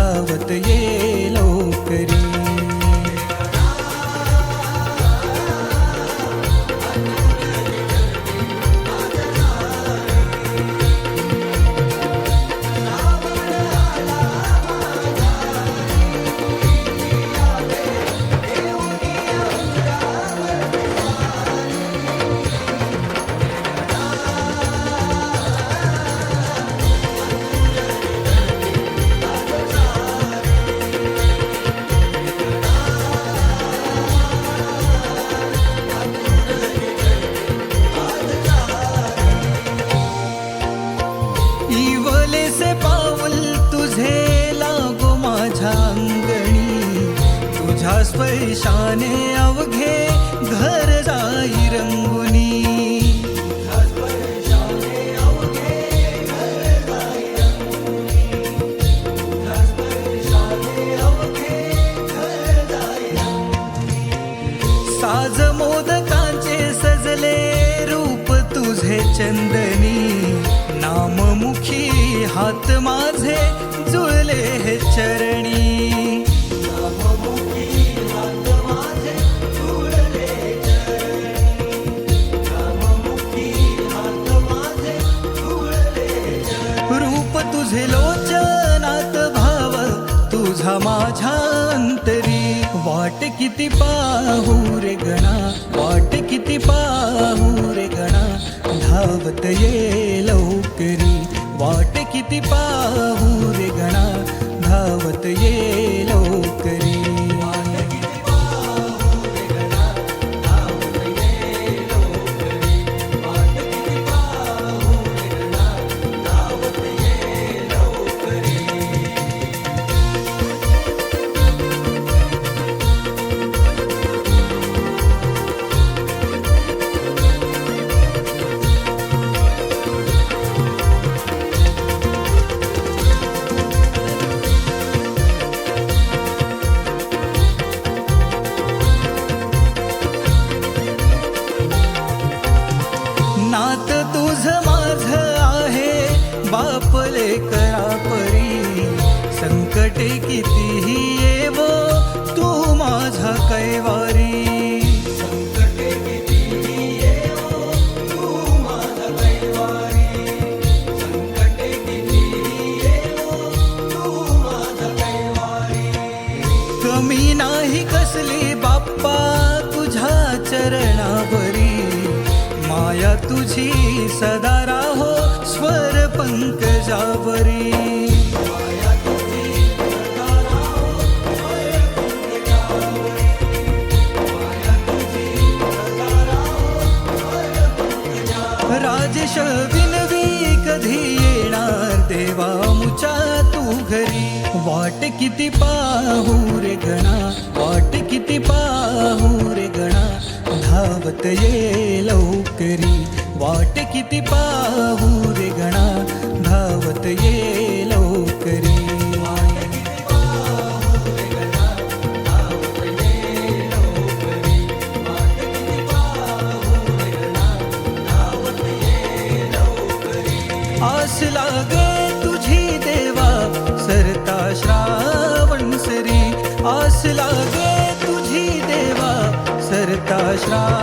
धावत ये लवकरी. माझे जुळले हे चरणी. रूप तुझे लोचनात भाव तुझा माझ्या अंतरी. वाट किती पाहू रे गणा वाट किती पाहू रे गणा. धावत ये लवकरी. वाट किती पाहू रे गणा धावत ये लवकरी. सदा हो स्वर पंकजावरी. राजेश विनवी कधी येणार देवा मुचा तू घरी. वाट किती पाहू रे गणा वाट किती पाहू रे गणा धावत ये लवकरी. वाट किती पाहू रे गणा धावत ये लवकरे. आस लाग तुझी देवा सरता श्रावण सरी. आस लागे तुझी देवा सरता श्रावण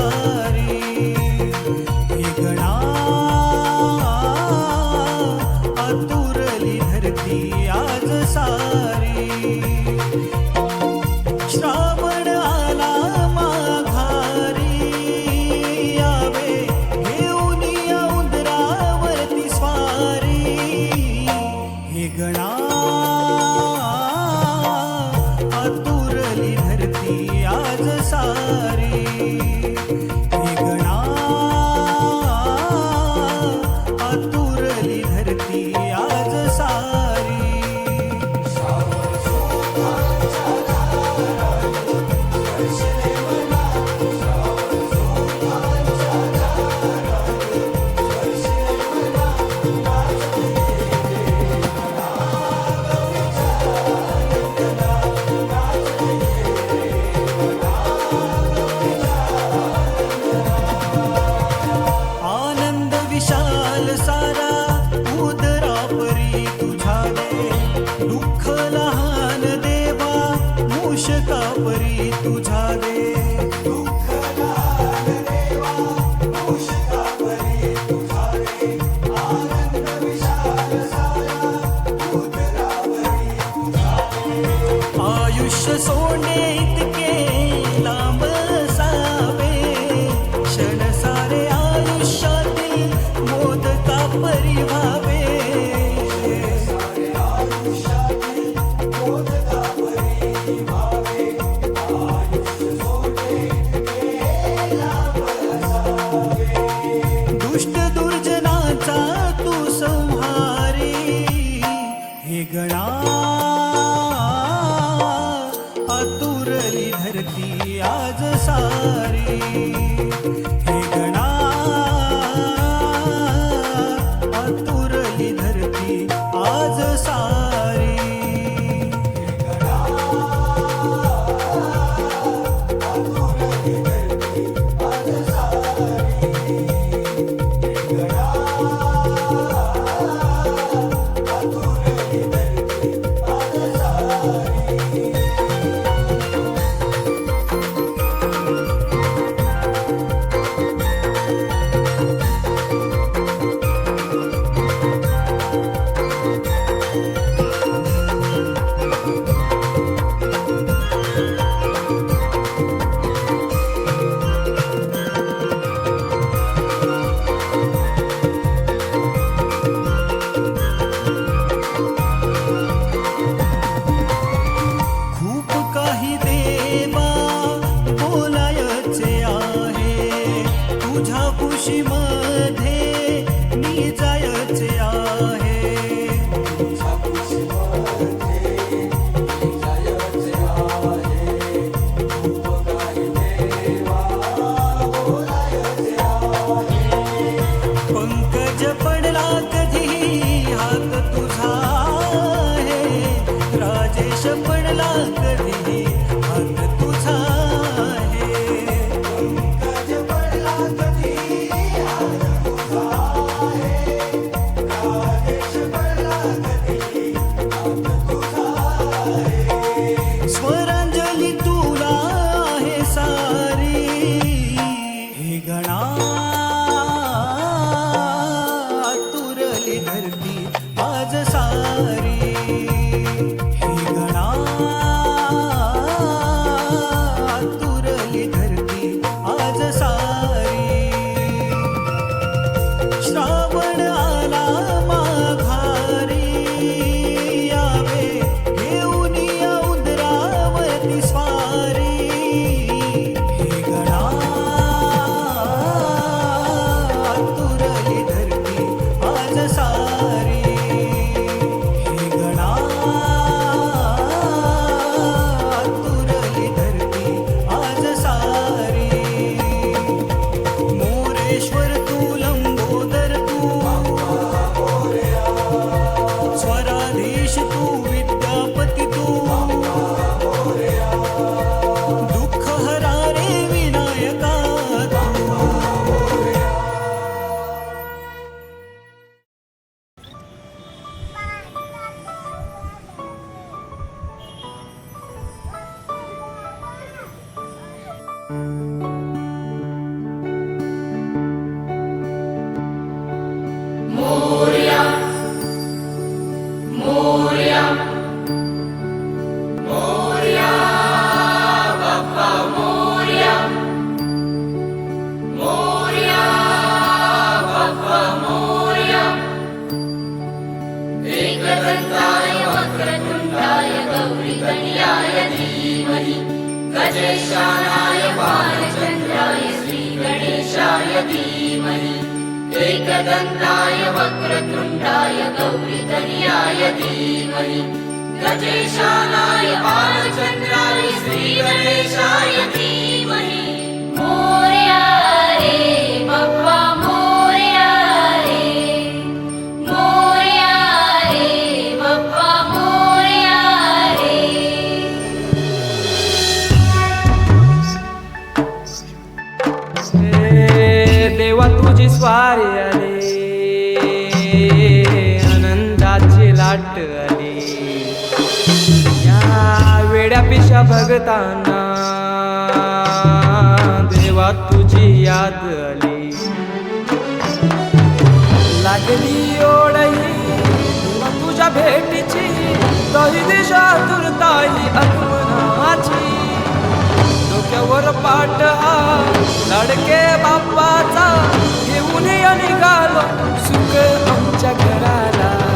love. should so एकदन्ताय वक्रतुण्डाय गौरीतनयाय धीमहि। गजेशानाय बालचन्द्राय श्रीगणेशाय धीमहि। मोरया रे बाप्पा मोरया रे मोरया रे बाप्पा मोरया रे देवा तुझी स्वारी या पिशा भगताना. देवा तुझी याद आली. लागली ओढई तुझ्या भेटीची दही दिशा तुरताई आगमनाची. डोक्यावर पाठ हा लडके बाप्पाचा घेऊन निघालो सुख आमच्या घराला.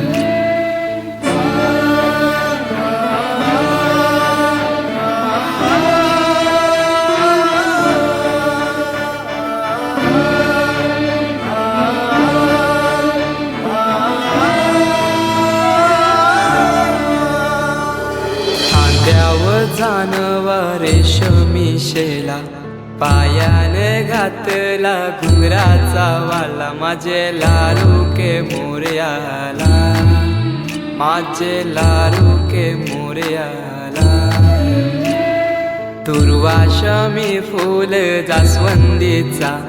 जानवा रेशमी शेला पायाने घातला घुंगराचा वाला. माझे लारू के मोर्याला. माझे लारू के मोरयाला. तुर्वाशमी फूल जास्वंदीचा.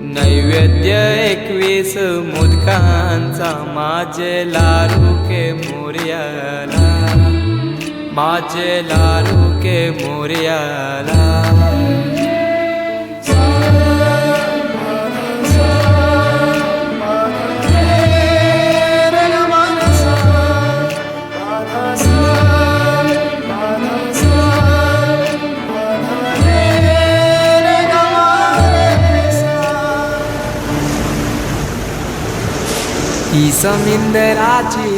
नैवेद्य एकवीस मोदकांचा. माझे लारू के मोर्याला. माझे लालू के मोर्याला। ही समिंदराची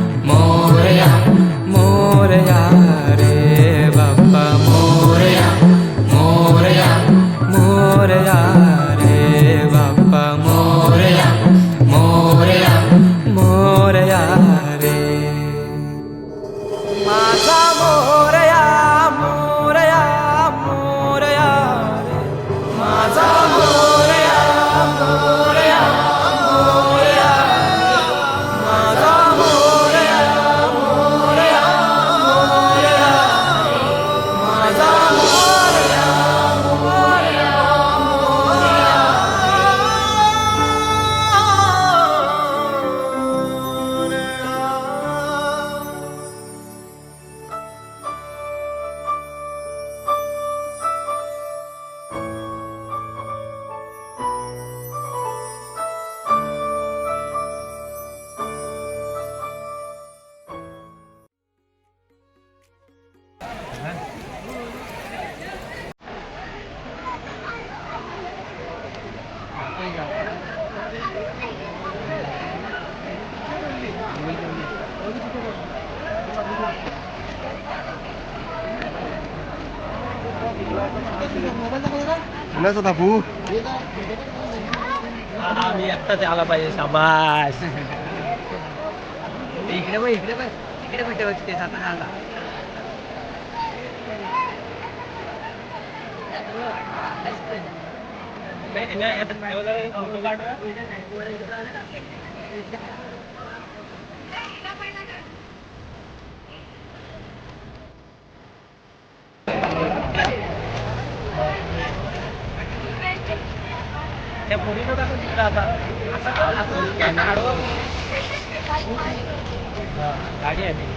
कुणाचा दाखवू मी आत्ताच आला पाहिजे शाबास. इकडे बघ इकडे बघ. इकडे कुठे बघते सातारा त्या पोरीनं टाकून दिलं आता आता कॅमेरा काढू. हा, गाडी आहे ती.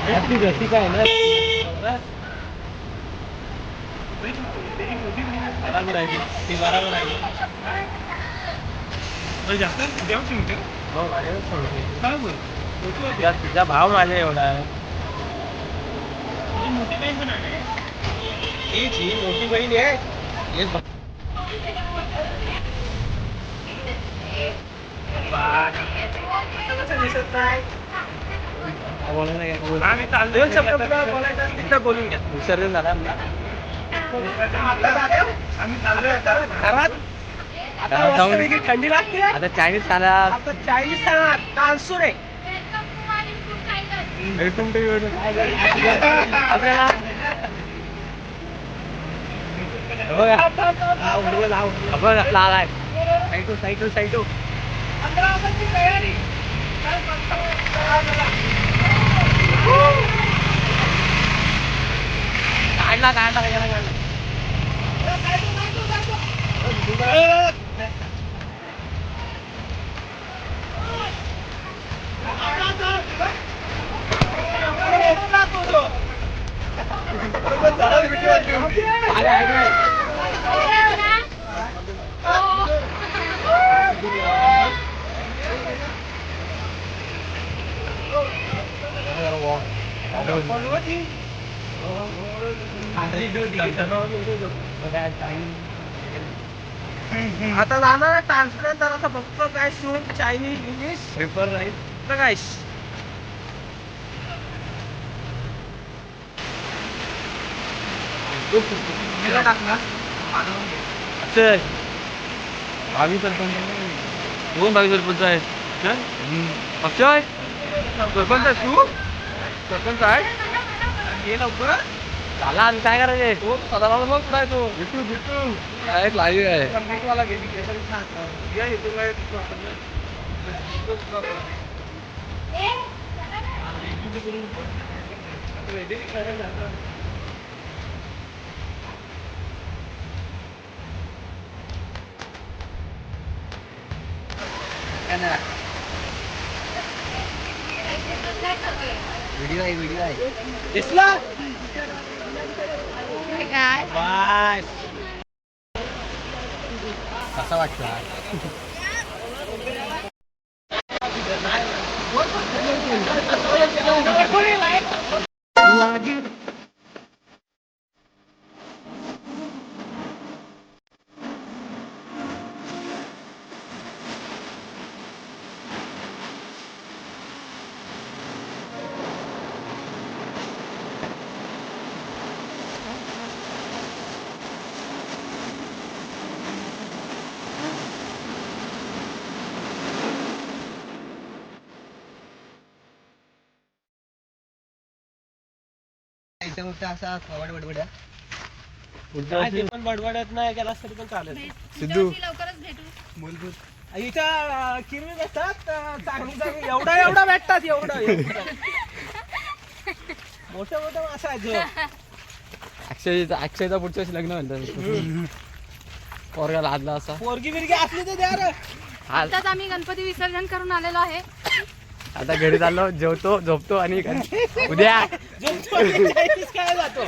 हा? आपली रसिका आहे ना? बरोबर आहे. ती बरोबर आहे. हो, माझ्यावर सोडते. तुझा तुझा भाव माझ्या एवढा. आहे. ही मोठी बहीण आहे. हेच बघ. कसं दिसत नाही बोलून घ्या विसर्जन झालं जाऊन- थंडी लागते आता चायनीज खाला आता चायनीज खाणार कालसूर आहे आपल्याला हे बघा. साईटू साईटू लाव. हा, बघ, आपला आलाय साईटू साईटू साईटू काढला काढला काढला काढला अरे, अरे, अरे. आता जाणार ट्रान्सफर जरासा फक्त काय शूट चायनीज इंग्लिश पेपर राहील तर काय चल. आम्ही सरपंच दोन बावीस सरपंच आहेत अक्षय? सरपंच आहे तू? सरपंच आहे. ये लवकर. झाला आणि काय करायचे तो सदाभाऊ मग कुठं आहे तो. बिट्टू बिट्टू काय लाईव्ह आहे. संगीतवाला सांग या इथून काय व्हिडिओ आहे व्हिडिओ आहे. दिसला? बाय कसा वाटला? असा कवड बडबड्या. ते पण बडबडत नाही केला तरी पण चालेल. सिद्धू. लवकरच भेटू. इथं किरवी भेटतात अं, चांगली चांगली. एवढा एवढा भेटतात एवढा मोठं मोठं मासा आहे जो. अक्षय अक्षयचा पुढच्या वर्षी लग्न म्हणतात. पोरगा लादला असा. पोरगी बिरगी असली तर द्या आताच आम्ही गणपती विसर्जन करून आलेलो आहे. आता घरी चाललो जेवतो झोपतो आणि उद्या. काय जातो?